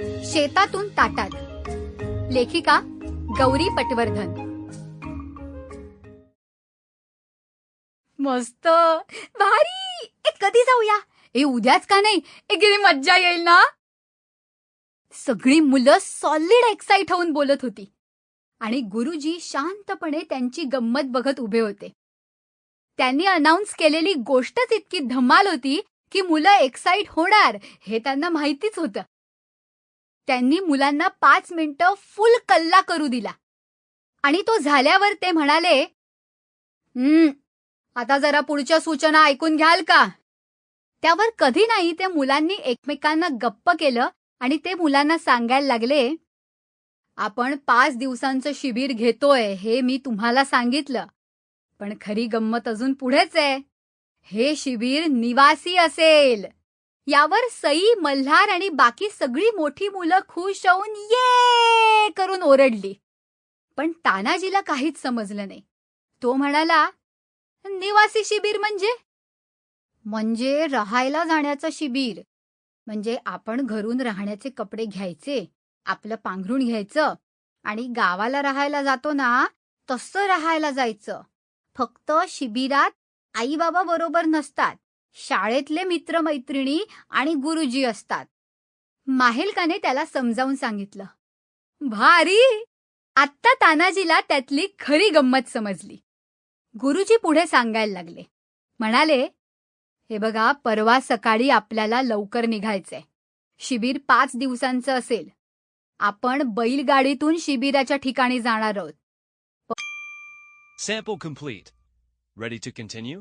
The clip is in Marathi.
शेतातून ताटात. लेखिका गौरी पटवर्धन. मस्त. भारी. ए कधी जाऊया? ए उद्याच का नाही? ए गेली मज्जा येईल ना? सगळी मुलं सॉलिड एक्साइट होऊन बोलत होती. आणि गुरुजी शांतपणे त्यांची गंमत बघत उभे होते. त्यांनी अनाऊन्स केलेली गोष्टच इतकी धमाल होती की मुलं एक्साइट होणार हे त्यांना माहितीच होतं. त्यांनी मुलांना पाच मिनिटं फुल कल्ला करू दिला. आणि तो झाल्यावर ते म्हणाले हम्म आता जरा पुढच्या सूचना ऐकून घ्याल का? त्यावर कधी नाही ते मुलांनी एकमेकांना गप्प केलं आणि ते मुलांना सांगायला लागले आपण पाच दिवसांचं शिबिर घेतोय हे मी तुम्हाला सांगितलं. पण खरी गंमत अजून पुढेच आहे. हे शिबिर निवासी असेल. यावर सई मल्हार आणि बाकी सगळी मोठी मुलं खुश होऊन ये करून ओरडली. पण तानाजीला काहीच समजलं नाही. तो म्हणाला निवासी शिबिर म्हणजे? म्हणजे राहायला जाण्याचं शिबिर. म्हणजे आपण घरून राहण्याचे कपडे घ्यायचे आपलं पांघरून घ्यायचं आणि गावाला राहायला जातो ना तसं राहायला जायचं. फक्त शिबिरात आई बाबा बरोबर नसतात. शाळेतले मित्रमैत्रिणी आणि गुरुजी असतात. माहेलकाने त्याला समजावून सांगितलं भारी! आत्ता तानाजीला त्यातली खरी गंमत समजली. गुरुजी पुढे सांगायला लागले. म्हणाले हे बघा परवा सकाळी आपल्याला लवकर निघायचंय. शिबिर पाच दिवसांचं असेल. आपण बैलगाडीतून शिबिराच्या ठिकाणी जाणार आहोत. Sample complete. Ready to continue?